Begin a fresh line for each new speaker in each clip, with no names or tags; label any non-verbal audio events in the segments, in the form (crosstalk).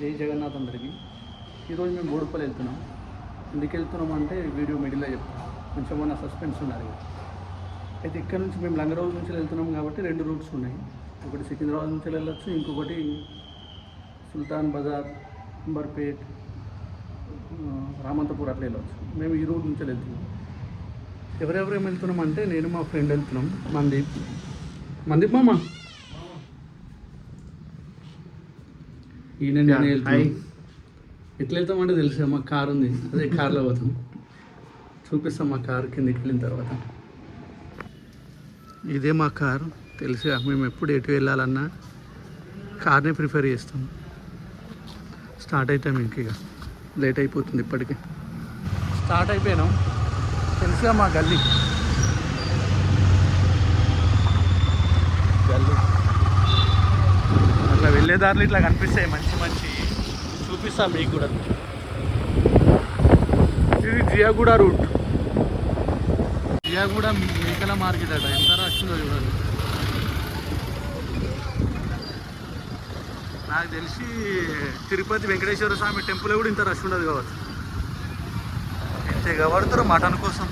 జై జగన్నాథ్ అందరికీ. ఈరోజు మేము బోడుపల్లి వెళ్తున్నాం. ఎందుకు వెళ్తున్నాం అంటే వీడియో మిడిల్లో చెప్తాం. కొంచెం మన సస్పెన్స్ ఉన్నారు అయితే ఇక్కడ నుంచి మేము లంగరోజు నుంచి వెళ్తున్నాం కాబట్టి రెండు రూట్స్ ఉన్నాయి. ఒకటి సికింద్రాబాద్ నుంచి వెళ్ళొచ్చు ఇంకొకటి సుల్తాన్ బజార్ అంబర్పేట్ రామంతపూర్ అట్లా వెళ్ళొచ్చు. మేము ఈ రూట్ నుంచి వెళ్తున్నాం. ఎవరెవరేం వెళ్తున్నాం అంటే నేను మా ఫ్రెండ్ వెళ్తున్నాం. మందీప్. మందీప్ మామ? ఈయన నేను వెళ్తున్నాం ఎట్లా వెళ్తామంటే తెలుసా మా కార్ ఉంది. అదే కార్లో పోతాం. చూపిస్తాం మా కార్ కిందకి వెళ్ళిన తర్వాత. ఇదే మా కార్. తెలుసా మేము ఎప్పుడు ఎటు వెళ్ళాలన్నా కార్నే ప్రిఫర్ చేస్తాం. స్టార్ట్ అవుతాం ఇంక ఇక. లేట్ అయిపోతుంది ఇప్పటికే. స్టార్ట్ అయిపోయినాం. తెలుసుగా మా గల్లీ. గల్లీ. అట్లా వెళ్ళే దారిలో ఇట్లా కనిపిస్తాయి. మంచి మంచి చూపిస్తాం మీకు కూడా. ఇది జియాగూడ రూట్. జియాగూడ మేకల మార్కెట్ అట. ఎంత రష్ ఉందో చూడండి. నాకు తెలిసి తిరుపతి వెంకటేశ్వర స్వామి టెంపుల్ కూడా ఇంత రష్ ఉండదు కావచ్చు. ఎంత పడతారు మటన్ కోసం.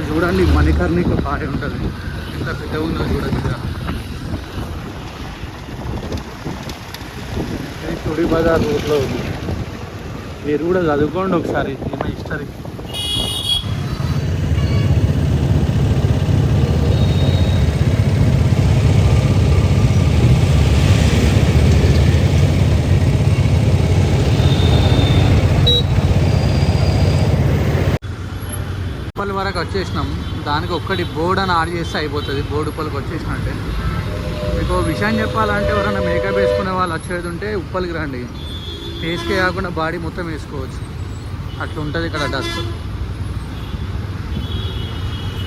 ఇక్కడ చూడండి మణికర్ణిక బాగా ఉంటుంది. ఎంత పెద్దగా ఉందో చూడండి ఇక్కడ. ఇది తుడి బజార్ రోడ్లో ఉంది. మీరు కూడా చదువుకోండి ఒకసారి ఈమె హిస్టరీ. చేసినాం. దానికి ఒక్కటి బోర్డు అని ఆర్డర్ చేస్తే అయిపోతుంది. బోర్డు ఉప్పలకి వచ్చేసినట్టే. మీకు విషయం చెప్పాలంటే ఎవరైనా మేకప్ వేసుకునే వాళ్ళు వచ్చేది ఉంటే ఉప్పలికి రండి. ఫేస్కే కాకుండా బాడీ మొత్తం వేసుకోవచ్చు. అట్లా ఉంటుంది ఇక్కడ డస్ట్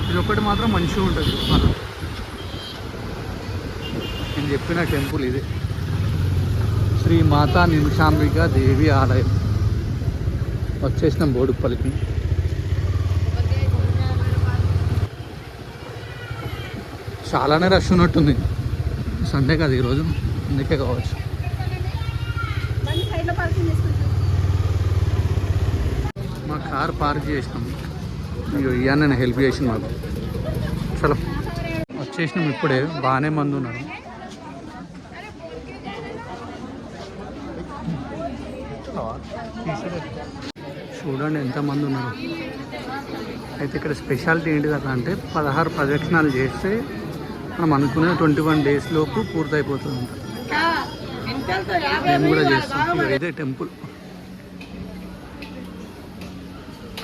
ఇది ఒకటి మాత్రం మంచిగా ఉంటుంది ఉప్పల్. నేను చెప్పిన టెంపుల్ ఇది. శ్రీ మాతా నిమిషాంబిక దేవి ఆలయం. వచ్చేసినాం బోడుప్పలికి చాలానే రష్ ఉన్నట్టుంది. సండే కదా ఈరోజు అందుకే కావచ్చు. మా కార్ పార్క్ చేసినాం. ఇయ్యా నేను హెల్ప్ చేసిన మాకు. చలో. వచ్చేసినాం ఇప్పుడే బాగానే మంది ఉన్నారు. చూడండి ఎంతమంది ఉన్నారు. అయితే ఇక్కడ స్పెషాలిటీ ఏంటిది అట్లా అంటే పదహారు ప్రదక్షిణాలు చేస్తే మనం అనుకునే ట్వంటీ వన్ డేస్ లోపు పూర్తయిపోతుంది మేము కూడా చేస్తాం. ఇదే టెంపుల్.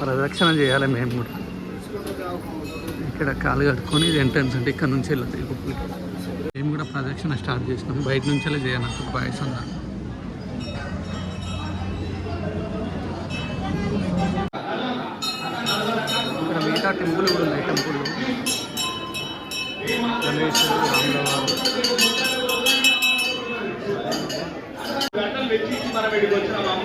ప్రదక్షిణ చేయాలి మేము కూడా. ఇక్కడ కాలు కట్టుకొని ఇది ఎంట్రన్స్ అంటే ఇక్కడ నుంచి వెళ్ళదు ఈ గుప్పలకి. మేము కూడా ప్రదక్షిణ స్టార్ట్ చేసినాం. బయట నుంచి వెళ్ళి చేయనట్టు బాయ్స్ అన్నారు ఇక్కడ మిగతా టెంపుల్ కూడా ఉన్నాయి. టెంపుల్
గంటలు మనం ఇక్కడికి వచ్చినాం.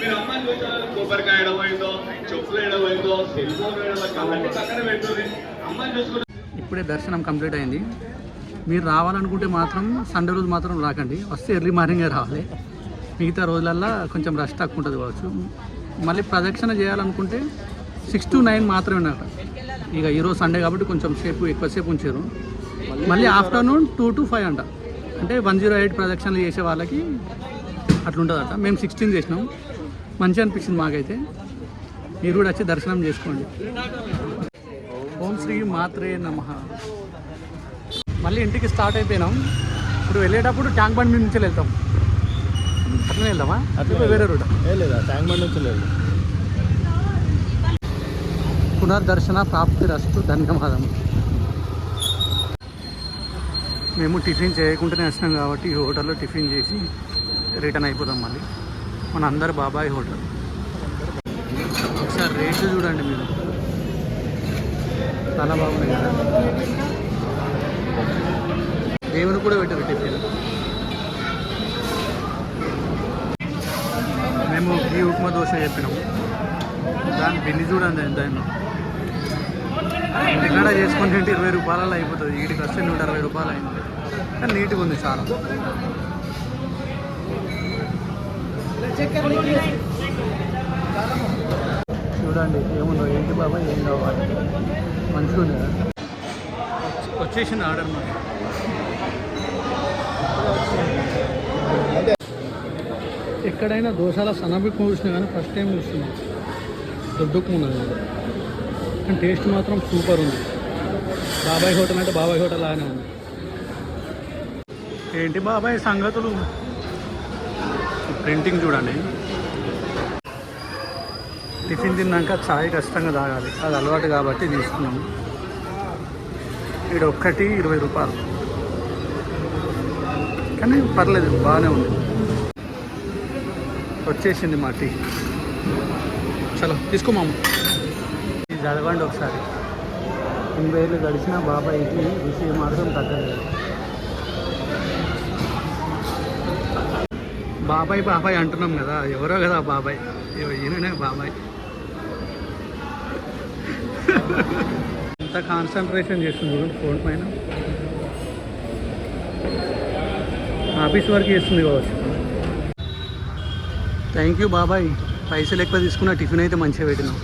మీరు చూసారు కొబ్బరికాయ ఎడబోయిందో చెప్పులు ఎడబోయిందో సెల్ ఫోన్ ఎడబోయిందో అవన్నీ పక్కన పెట్టుకుని చూసుకుంటే
ఇప్పుడే దర్శనం కంప్లీట్ అయింది. మీరు రావాలనుకుంటే మాత్రం సండే రోజు మాత్రం రాకండి. వస్తే ఎర్లీ మార్నింగే రావాలి. మిగతా రోజులల్లో కొంచెం రష్ తక్కువ ఉంటుంది కావచ్చు. మళ్ళీ ప్రదక్షిణ చేయాలనుకుంటే సిక్స్ టు నైన్ మాత్రమే నాకు ఇక ఈరోజు సండే కాబట్టి కొంచెం సేపు ఎక్కువసేపు ఉంచారు. మళ్ళీ ఆఫ్టర్నూన్ టూ టు ఫైవ్ అంట. అంటే వన్ జీరో ఎయిట్ ప్రదక్షిణలు చేసే వాళ్ళకి అట్లుంటుందట. మేము సిక్స్టీన్ చేసినాం. మంచిగా అనిపించింది మాకైతే. మీరు కూడా వచ్చి దర్శనం చేసుకోండి. ఓం శ్రీ మాత్రే నమ. మళ్ళీ ఇంటికి స్టార్ట్ అయిపోయినాం. ఇప్పుడు వెళ్ళేటప్పుడు ట్యాంక్ బండ్ నుంచి వెళ్తాం. అట్లనే వెళ్దామా? అట్లా వేరే రూట్.
లేదా ట్యాంక్ బండ్ నుంచి
పునర్దర్శన ప్రాప్తి రస్తు. ధన్యవాదం మేము టిఫిన్ చేయకుండానే వచ్చినాం కాబట్టి ఈ హోటల్లో టిఫిన్ చేసి రిటర్న్ అయిపోదాం మళ్ళీ. మన అందరు బాబాయ్ హోటల్. ఒకసారి రేట్లు చూడండి మీరు. చాలా బాగున్నాయి కదా? దేవుని కూడా పెట్టారు టిఫిన్. మేము ఈ ఉప్మా దోశ చెప్పినాము. దాని బిల్లు చూడండి ఎంత అయిందో. ఎక్కడ చేసుకుంటే ఇరవై రూపాయలలో అయిపోతుంది. వీటికి వస్తే నూట అరవై రూపాయలు అయింది. కానీ నీట్గా ఉంది చాలా. చూడండి ఏముందో ఏంటి బాబా ఏం కావాలి? మంచిగా ఉంది కదా? వచ్చేసింది ఆర్డర్ మరి ఎక్కడైనా దోశల సన్నబిక్కు చూసినా కానీ ఫస్ట్ టైం చూస్తున్నాం. దొడ్డుకు ఉన్నది ఇది. కానీ టేస్ట్ మాత్రం సూపర్ ఉంది. బాబాయ్ హోటల్ అంటే బాబాయ్ హోటల్ లాగానే ఉంది. ఏంటి బాబాయ్ సంగతులు? ప్రింటింగ్ చూడండి. టిఫిన్ తిన్నాక చాయ్ కష్టంగా తాగాలి. అది అలవాటు కాబట్టి తీసుకున్నాం. ఇక్కడ ఒక్కటి ఇరవై రూపాయలు. కానీ పర్లేదు బాగానే ఉంది. వచ్చేసింది మా టీ. చలో తీసుకోమాము ఇది చదవండి ఒకసారి. ఎనభై ఏళ్ళు గడిచిన బాబాయ్కి రుచి మాత్రం తగ్గలేదు. బాబాయ్ బాబాయ్ అంటున్నాం కదా ఎవరో కదా బాబాయ్. ఈయననే బాబాయ్. ఎంత కాన్సన్ట్రేషన్ చేస్తుంది చూడండి ఫోన్ పైన. ఆఫీస్ వర్క్ చేస్తుంది కావచ్చు. థ్యాంక్ యూ బాబాయ్. పైసలు ఎక్కువ తీసుకున్న టిఫిన్ అయితే మంచిగా పెట్టినాం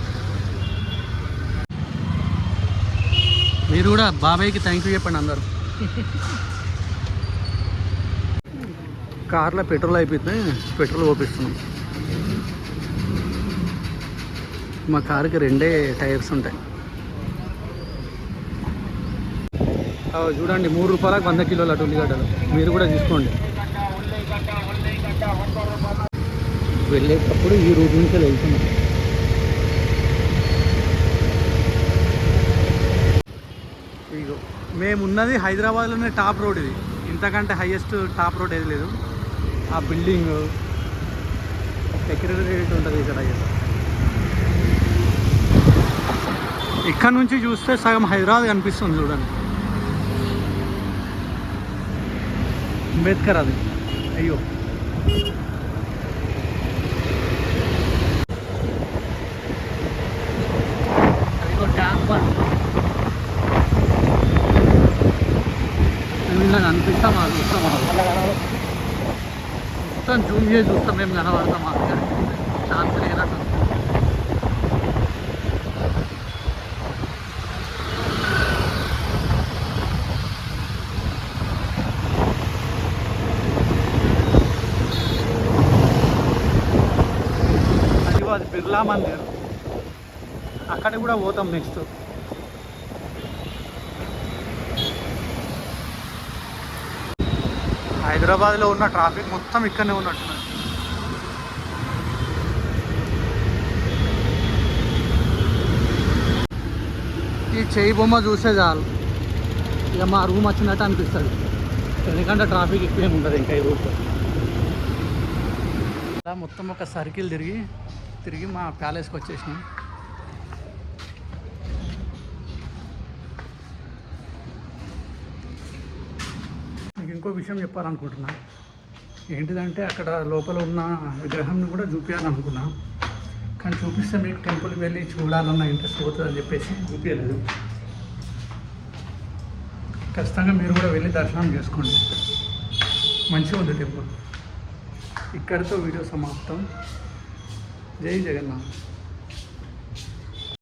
మీరు కూడా బాబాయ్కి థ్యాంక్ యూ చెప్పండి అందరూ. (laughs) కార్లో పెట్రోల్ అయిపోతే పెట్రోల్ పోపిస్తున్నాం. మా కారుకి రెండే టైర్స్ ఉంటాయి. చూడండి మూడు రూపాయలకు వంద కిలోల అటు ఉల్లిగడ్డలు. మీరు కూడా తీసుకోండి వెళ్ళేటప్పుడు ఈ రూట్ నుంచి వెళ్తున్నాం. ఇగో మేమున్నది హైదరాబాద్లోనే టాప్ రోడ్ ఇది. ఇంతకంటే హైయెస్ట్ టాప్ రోడ్ ఏది లేదు. ఆ బిల్డింగ్ సెక్రటరేట్ ఉంటుంది ఇక్కడ ఇక్కడ నుంచి చూస్తే సగం హైదరాబాద్ కనిపిస్తుంది చూడండి. అంబేద్కర్ అది. అయ్యో. అదిగో ట్యాంక్ ఇలా కనిపిస్తాం అది చూస్తాం మొత్తం జూమ్ చేసి చూస్తాం మేము కనబడతాం మాకు ఛాన్స్ లేనట్టు అది బిర్లా మందిర్. అక్కడ కూడా పోతాం నెక్స్ట్ హైదరాబాద్లో ఉన్న ట్రాఫిక్ మొత్తం ఇక్కడనే ఉన్నట్టున్నది ఈ చేయి బొమ్మ చూసే చాలు. ఇక మా రూమ్ వచ్చినట్టు అనిపిస్తుంది. ఎందుకంటే ట్రాఫిక్ ఎక్కువేమి ఉండదు ఇంకా ఈ రూట్లో. అలా మొత్తం ఒక సర్కిల్ తిరిగి తిరిగి మా ప్యాలెస్కి వచ్చేసినాం. ఇంకో విషయం చెప్పాలనుకుంటున్నా. ఏంటిదంటే అక్కడ లోపల ఉన్న విగ్రహంని కూడా చూపించాలనుకున్నా కానీ చూపిస్తే మీకు టెంపుల్కి వెళ్ళి చూడాలన్న ఇంట్రెస్ట్ పోతుందని చెప్పేసి చూపించలేదు ఖచ్చితంగా మీరు కూడా వెళ్ళి దర్శనం చేసుకోండి. మంచిగా ఉంది టెంపుల్. ఇక్కడితో వీడియో సమాప్తం. జై జగన్నాథ్.